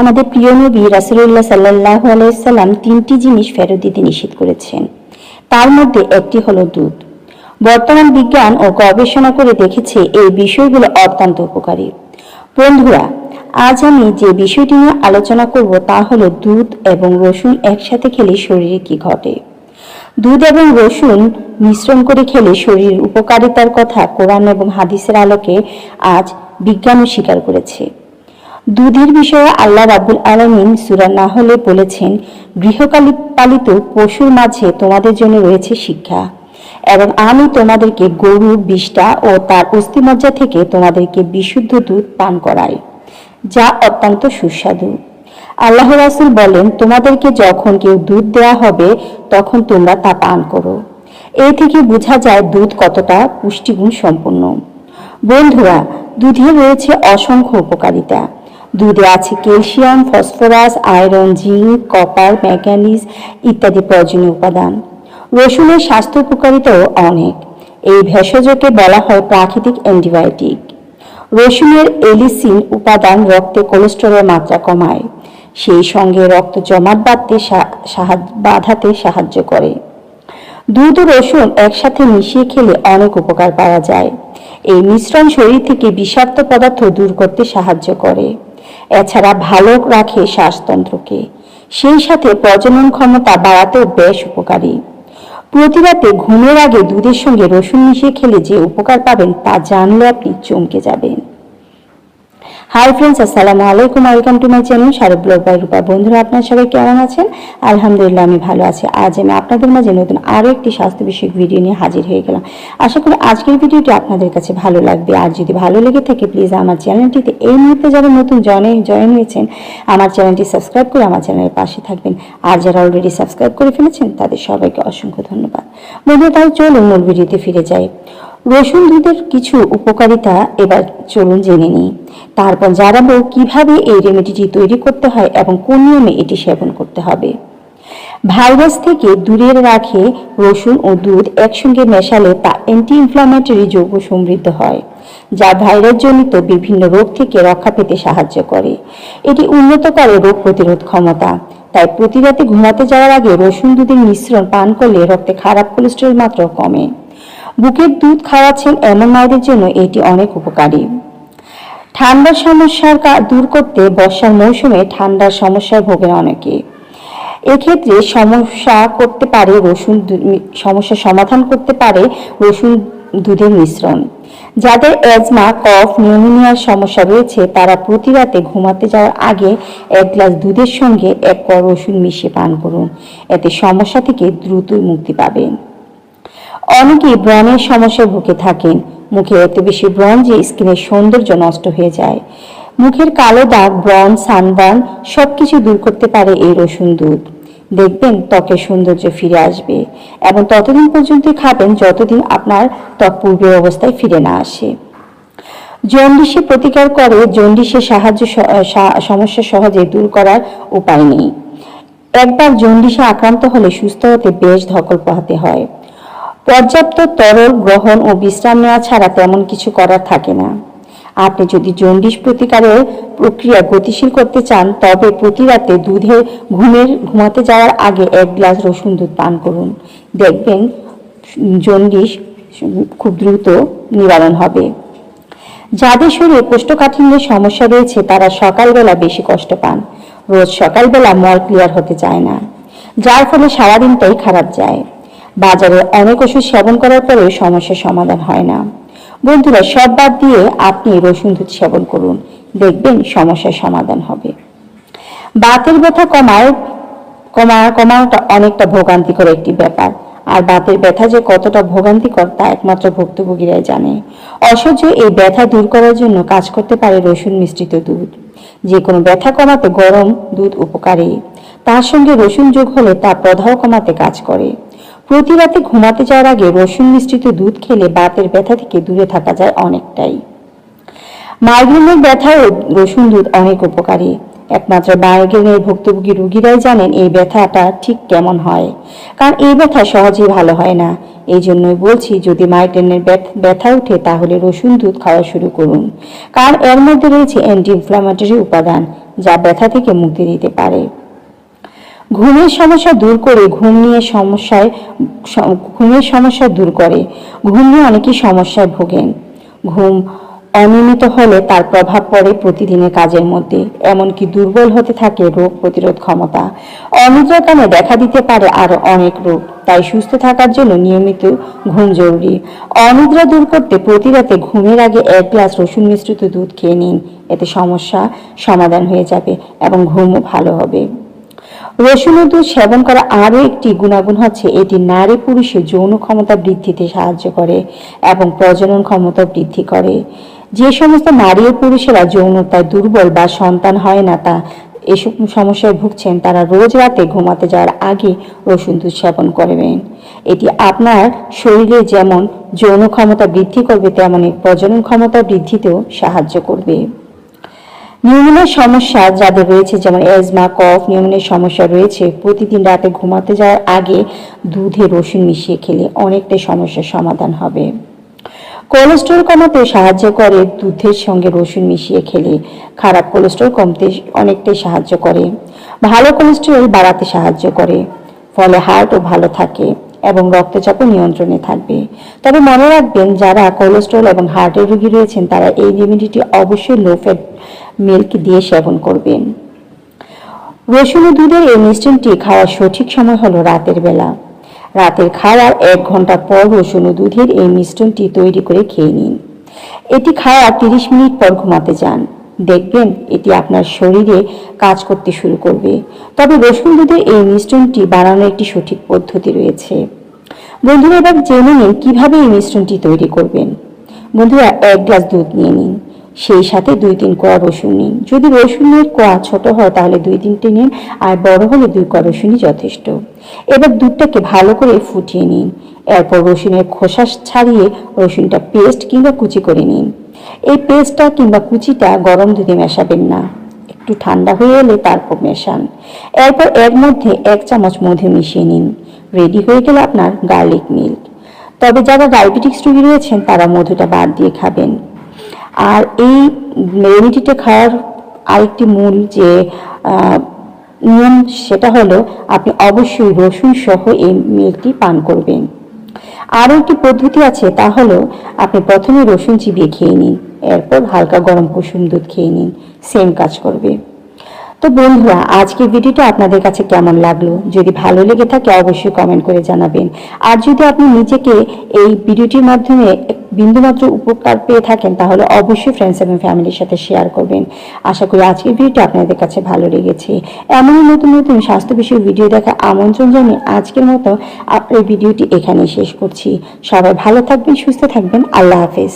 আমাদের প্রিয় নবী রাসুল্লাহ সাল্লাহ আলাইসাল্লাম তিনটি জিনিস ফেরত দিতে নিষেধ করেছেন। তার মধ্যে একটি হলো দুধ। বর্তমান বিজ্ঞান ও গবেষণা করে দেখেছে এই বিষয়গুলো অত্যন্ত উপকারী। বন্ধুরা, আজ আমি যে বিষয়টি নিয়ে আলোচনা করব তা হলো দুধ এবং রসুন একসাথে খেলে শরীরে কি ঘটে? দুধ এবং রসুন মিশ্রণ করে খেলে শরীরের উপকারিতার কথা কোরআন এবং হাদিসের আলোকে আজ বিজ্ঞানও স্বীকার করেছে। দুধের বিষয়ে আল্লাহ রাবুল আলমিন সুরা না হলে বলেছেন, গৃহকালী পালিত পশুর মাঝে তোমাদের জন্য রয়েছে শিক্ষা এবং আমি তোমাদেরকে গরুর বিষ্টা ও তার অস্থিমজ্জা থেকে তোমাদেরকে বিশুদ্ধ দুধ পান করাই, যা অত্যন্ত সুস্বাদু। আল্লাহ রাসুল বলেন, তোমাদেরকে যখন কেউ দুধ দেয়া হবে, তখন তোমরা তা পান করো। এই থেকে বোঝা যায় দুধ কতটা পুষ্টিগুণ সম্পন্ন বন্ধুরা, দুধে রয়েছে অসংখ্য উপকারিতা। দুধে আছে calcium, phosphorus, iron, zinc, copper manganese ইত্যাদি প্রয়োজনীয় উপাদান। রসুনের স্বাস্থ্য উপকারিতাও অনেক। এই ভেষজকে বলা হয় প্রাকৃতিক অ্যান্টিবায়োটিক। রসুনের এলিসিন উপাদান রক্তে কোলেস্টেরলের মাত্রা কমায়। সেই সঙ্গে রক্ত জমাট বাঁধতে বাধাতে সাহায্য করে। দুধ ও রসুন একসাথে মিশিয়ে খেলে অনেক উপকার পাওয়া যায়। এই মিশ্রণ শরীর থেকে বিষাক্ত পদার্থ দূর করতে সাহায্য করে। এছাড়া ভালো রাখে শ্বাসতন্ত্রকে। সেই সাথে প্রজনন ক্ষমতা বাড়াতেও বেশ উপকারী। প্রতিরাতে ঘুমের আগে দুধের সঙ্গে রসুন মিশিয়ে খেলে যে উপকার পাবেন তা জানলে আপনি চমকে যাবেন। হাই ফ্রেন্ডস আসসালামু আলাইকুম welcome to my channel Sharad blog by Rupa বন্ধুরা, আপনারা সবাই কেমন আছেন? আলহামদুলিল্লাহ, আমি ভালো আছি। আজ আমি আপনাদের মাঝে নতুন আরও একটি স্বাস্থ্য বিষয়ক ভিডিও নিয়ে হাজির হয়ে গেলাম। আশা করি আজকের ভিডিওটি আপনাদের কাছে ভালো লাগবে। আর যদি ভালো লেগে থাকে প্লিজ আমার চ্যানেলটিতে এই মুহূর্তে যারা নতুন জয়েন জয়েন হয়েছেন, আমার চ্যানেলটি সাবস্ক্রাইব করে আমার চ্যানেলের পাশে থাকবেন। আর যারা অলরেডি সাবস্ক্রাইব করে ফেলেছেন, তাদের সবাইকে অসংখ্য ধন্যবাদ। বন্ধুরা, তাই চলুন মূল ভিডিওতে ফিরে যাই। রসুন দুধের কিছু উপকারিতা এবার চলুন জেনে নিই। তারপর জানাব কীভাবে এই রেমেডিটি তৈরি করতে হয় এবং কোন নিয়মে এটি সেবন করতে হবে। ভাইরাস থেকে দূরে রাখে রসুন ও দুধ একসঙ্গে মেশালে তা অ্যান্টি ইনফ্লামেটরি যৌগ সমৃদ্ধ হয়, যা ভাইরাসজনিত বিভিন্ন রোগ থেকে রক্ষা পেতে সাহায্য করে। এটি উন্নত করে রোগ প্রতিরোধ ক্ষমতা, তাই প্রতি রাতে ঘুমাতে যাওয়ার আগে রসুন দুধের মিশ্রণ পান করলে রক্তে খারাপ কোলেস্ট্রল মাত্রা কমে। বুকের দুধ খাওয়াচ্ছেন এমন মায়েদের জন্য এটি অনেক উপকারী। ঠান্ডার সমস্যার দূর করতে বর্ষার মৌসুমে ঠান্ডার সমস্যায় ভোগেন অনেকে। এক্ষেত্রে সমস্যা করতে পারে রসুন সমস্যার সমাধান করতে পারে রসুন দুধের মিশ্রণ। যাদের অ্যাজমা কফ, নিউমোনিয়ার সমস্যা রয়েছে, তারা প্রতি রাতে ঘুমাতে যাওয়ার আগে এক গ্লাস দুধের সঙ্গে এক কর রসুন মিশিয়ে পান করুন। এতে সমস্যা থেকে দ্রুতই মুক্তি পাবেন। অনেকেই ব্রণের সমস্যায় ভুগে থাকেন। মুখে এত বেশি ব্রণ যে স্কিনের সৌন্দর্য নষ্ট হয়ে যায়। মুখের কালো দাগ, ব্রণ, সানবার্ন সবকিছু দূর করতে পারে এই রসুন দুধ। দেখবেন ত্বকের সৌন্দর্য ফিরে আসবে এবং ততদিন পর্যন্ত খাবেন যতদিন আপনার ত্বক পূর্বের অবস্থায় ফিরে না আসে। জন্ডিসে প্রতিকার করে জন্ডিসের সাহায্য সমস্যা সহজে দূর করার উপায় নেই। একবার জন্ডিসে আক্রান্ত হলে সুস্থ হতে বেশ ধকল পোহাতে হয়। পর্যাপ্ত তরল গ্রহণ ও বিশ্রাম নেওয়া ছাড়া তেমন কিছু করার থাকে না। আপনি যদি জন্ডিস প্রতিকারের প্রক্রিয়া গতিশীল করতে চান, তবে প্রতি রাতে দুধে ঘুমের, ঘুমাতে যাওয়ার আগে এক গ্লাস রসুন দুধ পান করুন। দেখবেন জন্ডিস খুব দ্রুত নিবারণ হবে। যাদের শরীরে কোষ্ঠকাঠিন্যের সমস্যা রয়েছে, তারা সকালবেলা বেশি কষ্ট পান। রোজ সকালবেলা মল ক্লিয়ার হতে চায় না, যার ফলে সারাদিনটাই খারাপ যায়। বাজারে অনেক ওষুধ সেবন করার পরেও সমস্যার সমাধান হয় না। বন্ধুরা, সব বাদ দিয়ে আপনি রসুন দুধ সেবন করুন। দেখবেন সমস্যার সমাধান হবে। বাতের ব্যথা কমায় কমা কমানোটা অনেকটা ভোগান্তিকর একটি ব্যাপার। আর বাতের ব্যথা যে কতটা ভোগান্তিকর তা একমাত্র ভুক্তভোগীরাই জানে। অসহ্য এই ব্যথা দূর করার জন্য কাজ করতে পারে রসুন মিশ্রিত দুধ। যে কোনো ব্যথা কমাতে গরম দুধ উপকারী। তার সঙ্গে রসুন যোগ হলে তা প্রদাহ কমাতে কাজ করে। প্রতি রাতে ঘুমাতে যাওয়ার আগে রসুন মিশ্রিত দুধ খেলে বাতের ব্যথা থেকে দূরে থাকা যায় অনেকটাই। মাইগ্রেনের ব্যথাও রসুন দুধ অনেক উপকারী। একমাত্র মাইগ্রেনের ভুক্তভোগী রুগীরাই জানেন এই ব্যথাটা ঠিক কেমন হয়, কারণ এই ব্যথা সহজেই ভালো হয় না। এই জন্যই বলছি, যদি মাইগ্রেনের ব্যথা উঠে তাহলে রসুন দুধ খাওয়া শুরু করুন, কারণ এর মধ্যে রয়েছে অ্যান্টি ইনফ্লামেটরি উপাদান, যা ব্যথা থেকে মুক্তি দিতে পারে। ঘুমের সমস্যা দূর করে ঘুম নিয়ে সমস্যায়, ঘুমের সমস্যা দূর করে। ঘুম নিয়ে অনেকেই সমস্যায় ভোগেন। ঘুম অনিয়মিত হলে তার প্রভাব পড়ে প্রতিদিনের কাজের মধ্যে, এমনকি দুর্বল হতে থাকে রোগ প্রতিরোধ ক্ষমতা। অনিদ্রার দেখা দিতে পারে আরও অনেক রোগ, তাই সুস্থ থাকার জন্য নিয়মিত ঘুম জরুরি। অনিদ্রা দূর করতে প্রতি রাতে ঘুমের আগে এক গ্লাস রসুন মিশ্রিত দুধ খেয়ে নিন, এতে সমস্যা সমাধান হয়ে যাবে এবং ঘুমও ভালো হবে। রসুন ও দুধ সেবন করা আরও একটি গুণাগুণ হচ্ছে, এটি নারী পুরুষের যৌন ক্ষমতা বৃদ্ধিতে সাহায্য করে এবং প্রজনন ক্ষমতা বৃদ্ধি করে। যে সমস্ত নারী ও পুরুষেরা যৌনতায় দুর্বল বা সন্তান হয় না তা এসব সমস্যায় ভুগছেন, তারা রোজ রাতে ঘুমাতে যাওয়ার আগে রসুন দুধ সেবন করবেন। এটি আপনার শরীরে যেমন যৌন ক্ষমতা বৃদ্ধি করবে তেমনই প্রজনন ক্ষমতা বৃদ্ধিতেও সাহায্য করবে। নিউমোনিয়ার সমস্যা যাদের রয়েছে, যেমন এজমা কফ নিউমোনিয়ার সমস্যা রয়েছে, প্রতিদিন রাতে ঘুমাতে যাওয়ার আগে দুধে রসুন মিশিয়ে খেলে অনেকটাই সমস্যার সমাধান হবে। কোলেস্ট্রল কমাতে সাহায্য করে, দুধের সঙ্গে রসুন মিশিয়ে খেলে খারাপ কোলেস্ট্রল কমতে অনেকটাই সাহায্য করে। ভালো কোলেস্ট্রল বাড়াতে সাহায্য করে, ফলে হার্টও ভালো থাকে। এবং রক্তচাপও নিয়ন্ত্রণে থাকবে। তবে মনে রাখবেন, যারা কোলেস্ট্রল এবং হার্টের রোগী রয়েছেন, তারা এই রেমেডিটি অবশ্যই লো ফ্যাট মিল্ক দিয়ে সেবন করবেন। রসুন ও দুধের এই মিশ্রণটি খাওয়ার সঠিক সময় হলো রাতের বেলা। রাতের খাওয়ার এক ঘণ্টা পর রসুন ও দুধের এই মিশ্রণটি তৈরি করে খেয়ে নিন। এটি খাওয়ার তিরিশ মিনিট পর ঘুমাতে যান। দেখবেন এটি আপনার শরীরে কাজ করতে শুরু করবে। তবে রসুন দুধের এই মিশ্রণটি বানানোর একটি সঠিক পদ্ধতি রয়েছে। বন্ধুরা, এবার জেনে নিন কীভাবে এই মিশ্রণটি তৈরি করবেন। বন্ধুরা, এক গ্লাস দুধ নিয়ে নিন, সেই সাথে দুই তিন কোয়া রসুন নিন। যদি রসুনের কোয়া ছোট হয়, তাহলে দুই তিনটে নিন, আর বড় হলে দুই কোয়া রসুনই যথেষ্ট। এবার দুধটাকে ভালো করে ফুটিয়ে নিন। এরপর রসুনের খোসা ছাড়িয়ে রসুনটা পেস্ট কিংবা কুচি করে নিন। এই পেস্টটা কিংবা কুচিটা গরম দুধে মেশাবেন না। একটু ঠান্ডা হয়ে এলে তারপর মেশান। এরপর এর মধ্যে এক চামচ মধু মিশিয়ে নিন। রেডি হয়ে গেলে আপনার গার্লিক মিল্ক তবে যারা ডায়াবেটিক্স রোগী রয়েছেন, তারা মধুটা বাদ দিয়ে খাবেন। আর এই রেমিডিটা খাওয়ার আরেকটি মূল যে নিয়ম সেটা হলো, আপনি অবশ্যই রসুন সহ এই মিল্কটি পান করবেন। আরও একটি পদ্ধতি আছে, তা হলো আপনি প্রথমে রসুন চিবিয়ে খেয়ে নিন, এরপর হালকা গরম কুসুম দুধ খেয়ে নিন সেম কাজ করবে। তো বন্ধুরা, আজকের ভিডিওটা আপনাদের কাছে কেমন লাগল? যদি ভালো লেগে থাকে, অবশ্যই কমেন্ট করে জানাবেন। আর যদি আপনি নিজেকে এই ভিডিওটির মাধ্যমে বিন্দুমাত্র উপকার পেয়ে থাকেন, তাহলে অবশ্যই ফ্রেন্ডস এবং ফ্যামিলির সাথে শেয়ার করবেন। আশা করি আজকের ভিডিওটা আপনাদের কাছে ভালো লেগেছে। এমনই নতুন নতুন স্বাস্থ্য বিষয়ক ভিডিও দেখা আমন্ত্রণ জানিয়ে আজকের মতো আপনার ভিডিওটি এখানেই শেষ করছি। সবাই ভালো থাকবেন, সুস্থ থাকবেন। আল্লাহ হাফেজ।